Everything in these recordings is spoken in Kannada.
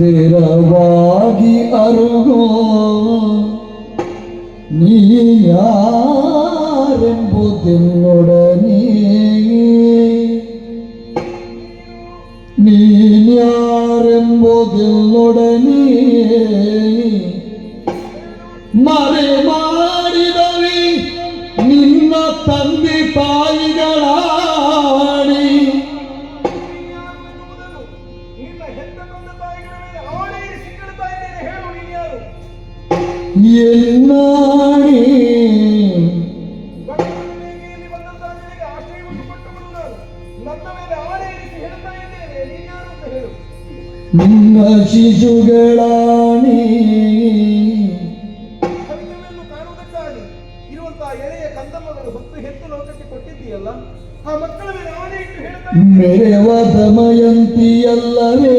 പിറവാകി അറുകോ? നീയാരംബുതിനുടനീ നീയാരംബുതിനുടനീ മറിമാ ಹೇಳು ನಿನ್ನ ಶಿಶುಗಳಾಣಿ. ಕವಿತೆಯನ್ನು ಕಾಣುವುದಕ್ಕಾಗಿ ಇರುವಂತಹ ಎಳೆಯ ಕಂದಮ್ಮಗಳು ಹೊತ್ತು ಹೆತ್ತು ಲೋಕಕ್ಕೆ ಕೊಟ್ಟಿದ್ದೀಯಲ್ಲ ಆ ಮಕ್ಕಳ ಮೇಲೆ ಆಣೆ ಇಟ್ಟು ಹೇಳ್ತಾ ಇದ್ದೇನೆ ಮೆರೆವ ದಮಯಂತಿಯಲ್ಲವೇ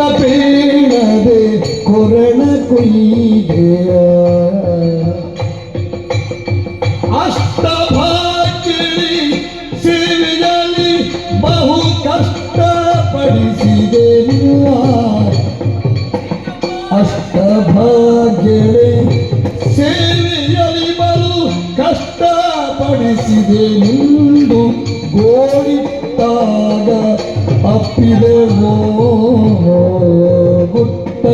ಗುಡ್ಡ ಕೊರಣ ಕುಯ್ದೆಯ ಅಷ್ಟಭಾಗ್ಯಳಿ ಸೇವೆಯಲ್ಲಿ ಬಹು ಕಷ್ಟಪಡಿಸಿದೆ ನಿನ್ನ ಅಷ್ಟಭಾಗ್ಯಳೆ ಸೇವೆಯಲ್ಲಿ ಬಹು ಕಷ್ಟಪಡಿಸಿದೆ ನಿಂದು ಗೋಡಿಟ್ಟಾಗ அப்பிடமோ முத்த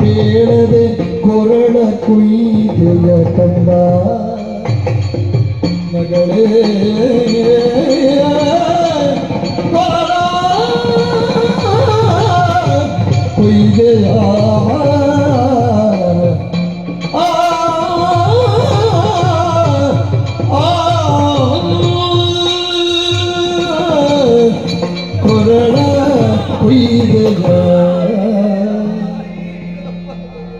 பேரது கொரள குய்திய கண்டா மகளே. হইবে যায়